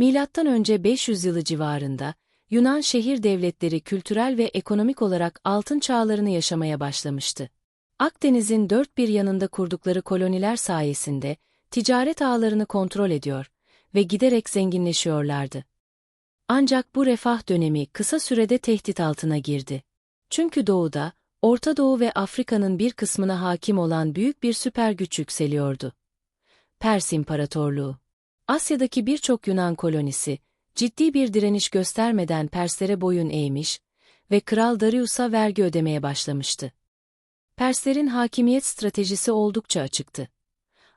Milattan önce 500 yılı civarında, Yunan şehir devletleri kültürel ve ekonomik olarak altın çağlarını yaşamaya başlamıştı. Akdeniz'in dört bir yanında kurdukları koloniler sayesinde, ticaret ağlarını kontrol ediyor ve giderek zenginleşiyorlardı. Ancak bu refah dönemi kısa sürede tehdit altına girdi. Çünkü doğuda, Orta Doğu ve Afrika'nın bir kısmına hakim olan büyük bir süper güç yükseliyordu. Pers İmparatorluğu Asya'daki birçok Yunan kolonisi, ciddi bir direniş göstermeden Perslere boyun eğmiş ve Kral Darius'a vergi ödemeye başlamıştı. Perslerin hakimiyet stratejisi oldukça açıktı.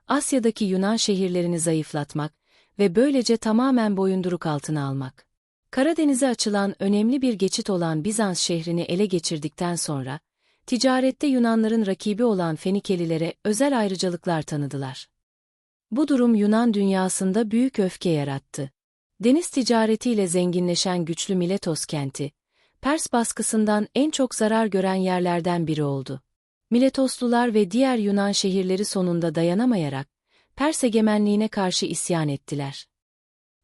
Asya'daki Yunan şehirlerini zayıflatmak ve böylece tamamen boyunduruk altına almak. Karadeniz'e açılan önemli bir geçit olan Bizans şehrini ele geçirdikten sonra, ticarette Yunanların rakibi olan Fenikelilere özel ayrıcalıklar tanıdılar. Bu durum Yunan dünyasında büyük öfke yarattı. Deniz ticaretiyle zenginleşen güçlü Miletos kenti, Pers baskısından en çok zarar gören yerlerden biri oldu. Miletoslular ve diğer Yunan şehirleri sonunda dayanamayarak, Pers egemenliğine karşı isyan ettiler.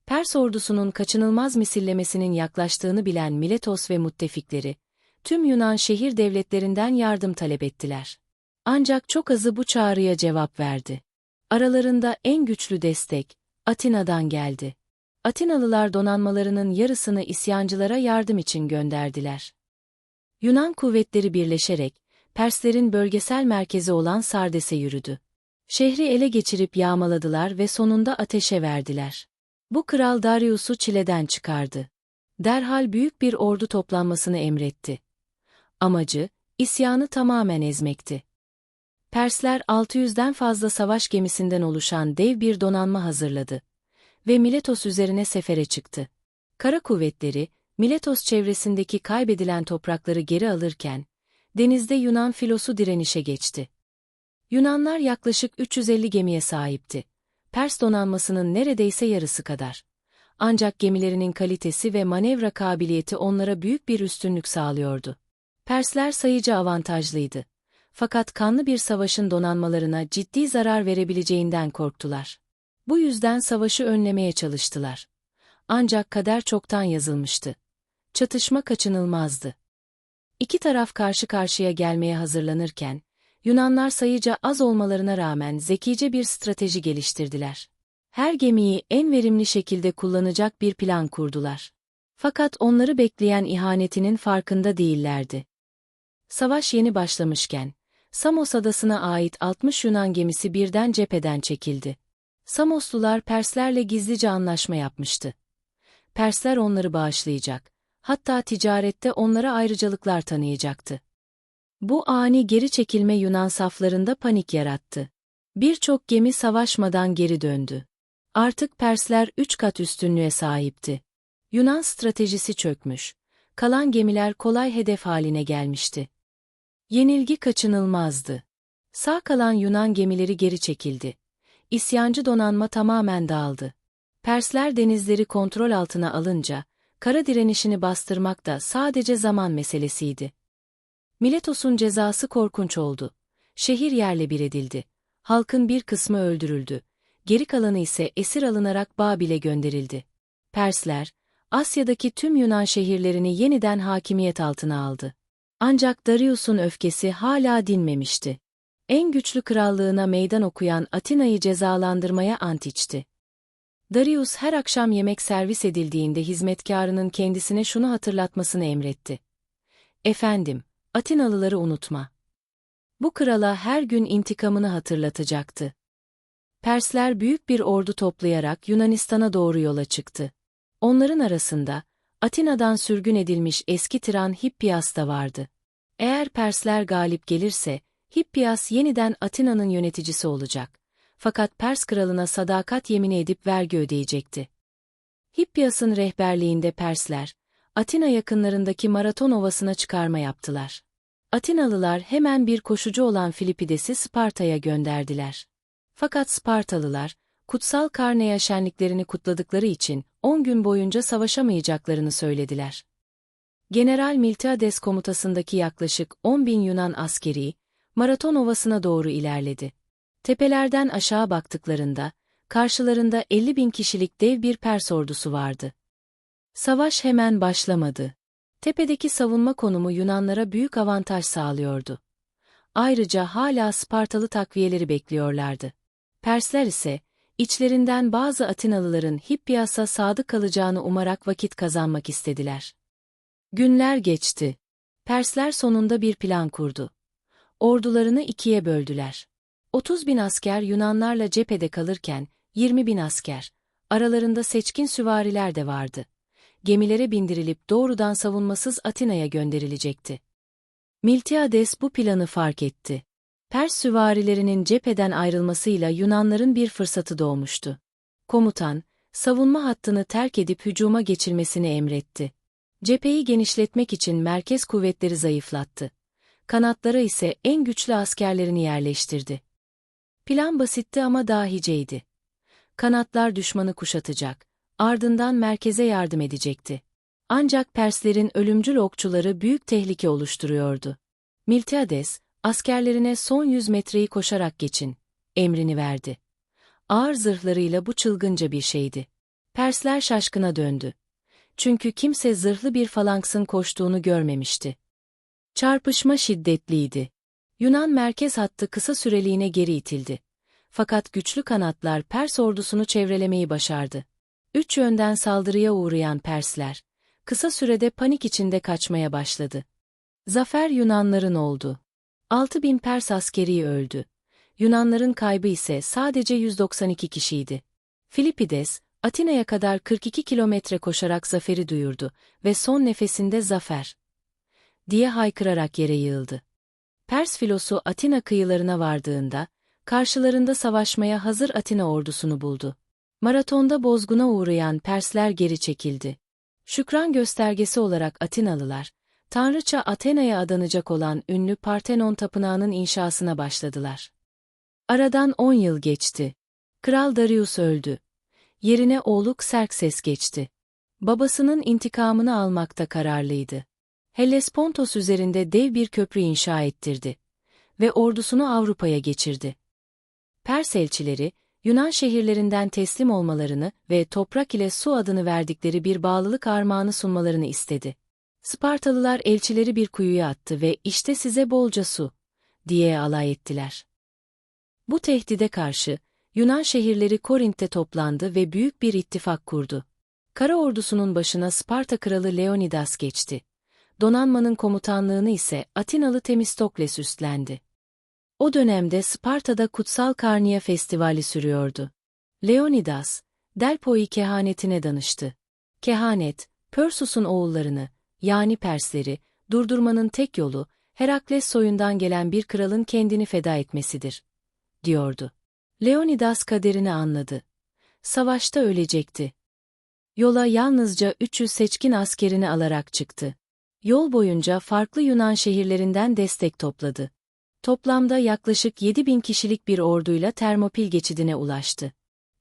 Pers ordusunun kaçınılmaz misillemesinin yaklaştığını bilen Miletos ve müttefikleri, tüm Yunan şehir devletlerinden yardım talep ettiler. Ancak çok azı bu çağrıya cevap verdi. Aralarında en güçlü destek, Atina'dan geldi. Atinalılar donanmalarının yarısını isyancılara yardım için gönderdiler. Yunan kuvvetleri birleşerek, Perslerin bölgesel merkezi olan Sardes'e yürüdü. Şehri ele geçirip yağmaladılar ve sonunda ateşe verdiler. Bu kral Darius'u çileden çıkardı. Derhal büyük bir ordu toplanmasını emretti. Amacı, isyanı tamamen ezmekti. Persler 600'den fazla savaş gemisinden oluşan dev bir donanma hazırladı ve Miletos üzerine sefere çıktı. Kara kuvvetleri, Miletos çevresindeki kaybedilen toprakları geri alırken, denizde Yunan filosu direnişe geçti. Yunanlar yaklaşık 350 gemiye sahipti. Pers donanmasının neredeyse yarısı kadar. Ancak gemilerinin kalitesi ve manevra kabiliyeti onlara büyük bir üstünlük sağlıyordu. Persler sayıca avantajlıydı. Fakat kanlı bir savaşın donanmalarına ciddi zarar verebileceğinden korktular. Bu yüzden savaşı önlemeye çalıştılar. Ancak kader çoktan yazılmıştı. Çatışma kaçınılmazdı. İki taraf karşı karşıya gelmeye hazırlanırken, Yunanlar sayıca az olmalarına rağmen zekice bir strateji geliştirdiler. Her gemiyi en verimli şekilde kullanacak bir plan kurdular. Fakat onları bekleyen ihanetinin farkında değillerdi. Savaş yeni başlamışken, Samos adasına ait 60 Yunan gemisi birden cepheden çekildi. Samoslular Perslerle gizlice anlaşma yapmıştı. Persler onları bağışlayacak, hatta ticarette onlara ayrıcalıklar tanıyacaktı. Bu ani geri çekilme Yunan saflarında panik yarattı. Birçok gemi savaşmadan geri döndü. Artık Persler üç kat üstünlüğe sahipti. Yunan stratejisi çökmüş. Kalan gemiler kolay hedef haline gelmişti. Yenilgi kaçınılmazdı. Sağ kalan Yunan gemileri geri çekildi. İsyancı donanma tamamen dağıldı. Persler denizleri kontrol altına alınca, kara direnişini bastırmak da sadece zaman meselesiydi. Miletos'un cezası korkunç oldu. Şehir yerle bir edildi. Halkın bir kısmı öldürüldü. Geri kalanı ise esir alınarak Babil'e gönderildi. Persler, Asya'daki tüm Yunan şehirlerini yeniden hakimiyet altına aldı. Ancak Darius'un öfkesi hala dinmemişti. En güçlü krallığına meydan okuyan Atina'yı cezalandırmaya ant içti. Darius her akşam yemek servis edildiğinde hizmetkarının kendisine şunu hatırlatmasını emretti. Efendim, Atinalıları unutma. Bu krala her gün intikamını hatırlatacaktı. Persler büyük bir ordu toplayarak Yunanistan'a doğru yola çıktı. Onların arasında, Atina'dan sürgün edilmiş eski tiran Hippias da vardı. Eğer Persler galip gelirse, Hippias yeniden Atina'nın yöneticisi olacak. Fakat Pers kralına sadakat yemini edip vergi ödeyecekti. Hippias'ın rehberliğinde Persler, Atina yakınlarındaki Maraton Ovası'na çıkarma yaptılar. Atinalılar hemen bir koşucu olan Filipides'i Sparta'ya gönderdiler. Fakat Spartalılar, kutsal Karneya şenliklerini kutladıkları için 10 gün boyunca savaşamayacaklarını söylediler. General Miltiades komutasındaki yaklaşık 10 bin Yunan askeri, Maraton Ovası'na doğru ilerledi. Tepelerden aşağı baktıklarında, karşılarında 50 bin kişilik dev bir Pers ordusu vardı. Savaş hemen başlamadı. Tepedeki savunma konumu Yunanlara büyük avantaj sağlıyordu. Ayrıca hala Spartalı takviyeleri bekliyorlardı. Persler ise, içlerinden bazı Atinalıların Hippias'a sadık kalacağını umarak vakit kazanmak istediler. Günler geçti. Persler sonunda bir plan kurdu. Ordularını ikiye böldüler. 30 bin asker Yunanlarla cephede kalırken, 20 bin asker, aralarında seçkin süvariler de vardı. Gemilere bindirilip doğrudan savunmasız Atina'ya gönderilecekti. Miltiades bu planı fark etti. Pers süvarilerinin cepheden ayrılmasıyla Yunanların bir fırsatı doğmuştu. Komutan, savunma hattını terk edip hücuma geçilmesini emretti. Cepheyi genişletmek için merkez kuvvetleri zayıflattı. Kanatlara ise en güçlü askerlerini yerleştirdi. Plan basitti ama dahiceydi. Kanatlar düşmanı kuşatacak, ardından merkeze yardım edecekti. Ancak Perslerin ölümcül okçuları büyük tehlike oluşturuyordu. Miltiades, askerlerine son yüz metreyi koşarak geçin, emrini verdi. Ağır zırhlarıyla bu çılgınca bir şeydi. Persler şaşkına döndü. Çünkü kimse zırhlı bir falanksın koştuğunu görmemişti. Çarpışma şiddetliydi. Yunan merkez hattı kısa süreliğine geri itildi. Fakat güçlü kanatlar Pers ordusunu çevrelemeyi başardı. Üç yönden saldırıya uğrayan Persler, kısa sürede panik içinde kaçmaya başladı. Zafer Yunanların oldu. 6 bin Pers askeri öldü. Yunanların kaybı ise sadece 192 kişiydi. Filipides, Atina'ya kadar 42 kilometre koşarak zaferi duyurdu ve son nefesinde zafer diye haykırarak yere yığıldı. Pers filosu Atina kıyılarına vardığında, karşılarında savaşmaya hazır Atina ordusunu buldu. Maratonda bozguna uğrayan Persler geri çekildi. Şükran göstergesi olarak Atinalılar, Tanrıça Athena'ya adanacak olan ünlü Partenon Tapınağı'nın inşasına başladılar. Aradan on yıl geçti. Kral Darius öldü. Yerine oğlu Xerxes geçti. Babasının intikamını almakta kararlıydı. Hellespontos üzerinde dev bir köprü inşa ettirdi ve ordusunu Avrupa'ya geçirdi. Pers elçileri, Yunan şehirlerinden teslim olmalarını ve toprak ile su adını verdikleri bir bağlılık armağanı sunmalarını istedi. Spartalılar elçileri bir kuyuya attı ve işte size bolca su, diye alay ettiler. Bu tehdide karşı, Yunan şehirleri Korint'te toplandı ve büyük bir ittifak kurdu. Kara ordusunun başına Sparta kralı Leonidas geçti. Donanmanın komutanlığını ise Atinalı Temistokles üstlendi. O dönemde Sparta'da Kutsal Karniya Festivali sürüyordu. Leonidas, Delpoi kehanetine danıştı. Kehanet, Persus'un oğullarını, yani Persleri, durdurmanın tek yolu, Herakles soyundan gelen bir kralın kendini feda etmesidir, diyordu. Leonidas kaderini anladı. Savaşta ölecekti. Yola yalnızca 300 seçkin askerini alarak çıktı. Yol boyunca farklı Yunan şehirlerinden destek topladı. Toplamda yaklaşık 7 bin kişilik bir orduyla Termopil geçidine ulaştı.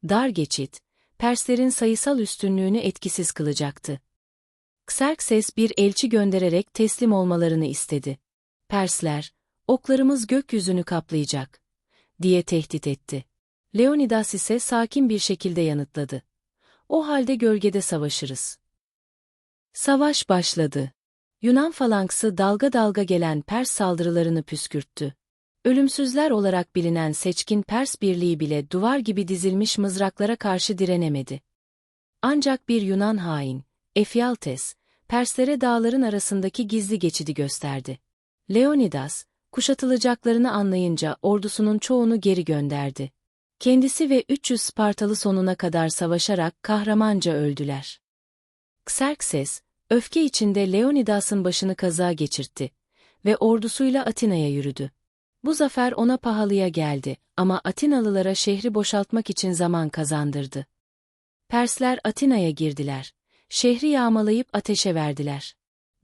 Dar geçit, Perslerin sayısal üstünlüğünü etkisiz kılacaktı. Xerxes bir elçi göndererek teslim olmalarını istedi. Persler, oklarımız gökyüzünü kaplayacak, diye tehdit etti. Leonidas ise sakin bir şekilde yanıtladı. O halde gölgede savaşırız. Savaş başladı. Yunan falanksı dalga dalga gelen Pers saldırılarını püskürttü. Ölümsüzler olarak bilinen seçkin Pers birliği bile duvar gibi dizilmiş mızraklara karşı direnemedi. Ancak bir Yunan hain, Ephialtes, Perslere dağların arasındaki gizli geçidi gösterdi. Leonidas, kuşatılacaklarını anlayınca ordusunun çoğunu geri gönderdi. Kendisi ve 300 Spartalı sonuna kadar savaşarak kahramanca öldüler. Xerxes, öfke içinde Leonidas'ın başını kaza geçirtti ve ordusuyla Atina'ya yürüdü. Bu zafer ona pahalıya geldi ama Atinalılara şehri boşaltmak için zaman kazandırdı. Persler Atina'ya girdiler. Şehri yağmalayıp ateşe verdiler.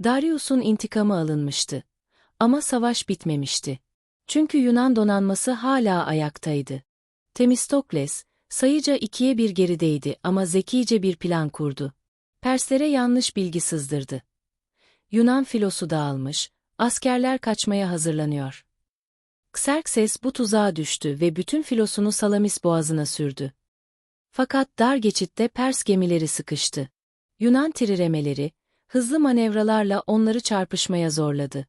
Darius'un intikamı alınmıştı. Ama savaş bitmemişti. Çünkü Yunan donanması hala ayaktaydı. Temistokles, sayıca ikiye bir gerideydi ama zekice bir plan kurdu. Perslere yanlış bilgi sızdırdı. Yunan filosu dağılmış, askerler kaçmaya hazırlanıyor. Xerxes bu tuzağa düştü ve bütün filosunu Salamis boğazına sürdü. Fakat dar geçitte Pers gemileri sıkıştı. Yunan tiriremeleri, hızlı manevralarla onları çarpışmaya zorladı.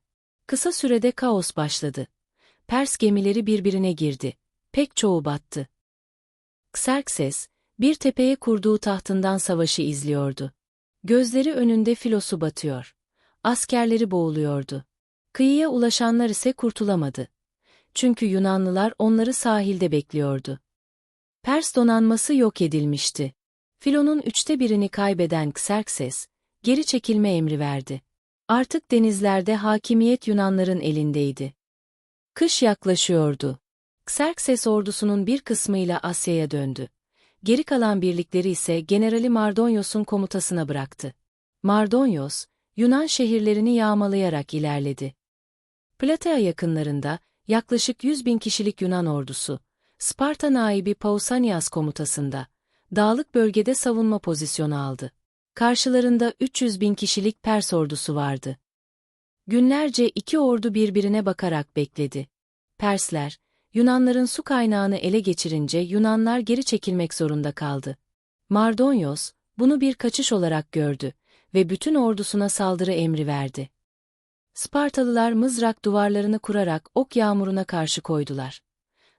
Kısa sürede kaos başladı. Pers gemileri birbirine girdi. Pek çoğu battı. Xerxes, bir tepeye kurduğu tahtından savaşı izliyordu. Gözleri önünde filosu batıyor. Askerleri boğuluyordu. Kıyıya ulaşanlar ise kurtulamadı. Çünkü Yunanlılar onları sahilde bekliyordu. Pers donanması yok edilmişti. Filonun üçte birini kaybeden Xerxes, geri çekilme emri verdi. Artık denizlerde hakimiyet Yunanların elindeydi. Kış yaklaşıyordu. Xerxes ordusunun bir kısmıyla Asya'ya döndü. Geri kalan birlikleri ise Generali Mardonyos'un komutasına bıraktı. Mardonyos, Yunan şehirlerini yağmalayarak ilerledi. Platea yakınlarında, yaklaşık 100 bin kişilik Yunan ordusu, Sparta naibi Pausanias komutasında, dağlık bölgede savunma pozisyonu aldı. Karşılarında 300 bin kişilik Pers ordusu vardı. Günlerce iki ordu birbirine bakarak bekledi. Persler, Yunanların su kaynağını ele geçirince Yunanlar geri çekilmek zorunda kaldı. Mardonyos, bunu bir kaçış olarak gördü ve bütün ordusuna saldırı emri verdi. Spartalılar mızrak duvarlarını kurarak ok yağmuruna karşı koydular.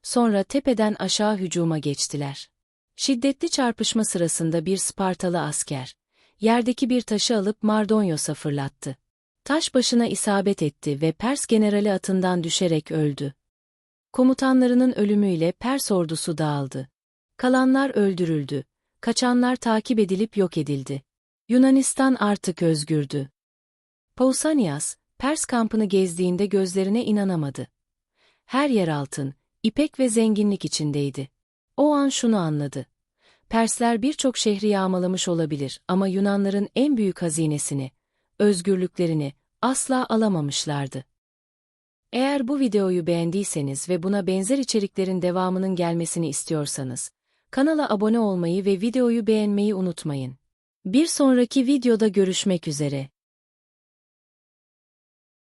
Sonra tepeden aşağı hücuma geçtiler. Şiddetli çarpışma sırasında bir Spartalı asker, yerdeki bir taşı alıp Mardonyos'a fırlattı. Taş başına isabet etti ve Pers generali atından düşerek öldü. Komutanlarının ölümüyle Pers ordusu dağıldı. Kalanlar öldürüldü. Kaçanlar takip edilip yok edildi. Yunanistan artık özgürdü. Pausanias, Pers kampını gezdiğinde gözlerine inanamadı. Her yer altın, ipek ve zenginlik içindeydi. O an şunu anladı. Persler birçok şehri yağmalamış olabilir ama Yunanların en büyük hazinesini, özgürlüklerini asla alamamışlardı. Eğer bu videoyu beğendiyseniz ve buna benzer içeriklerin devamının gelmesini istiyorsanız, kanala abone olmayı ve videoyu beğenmeyi unutmayın. Bir sonraki videoda görüşmek üzere.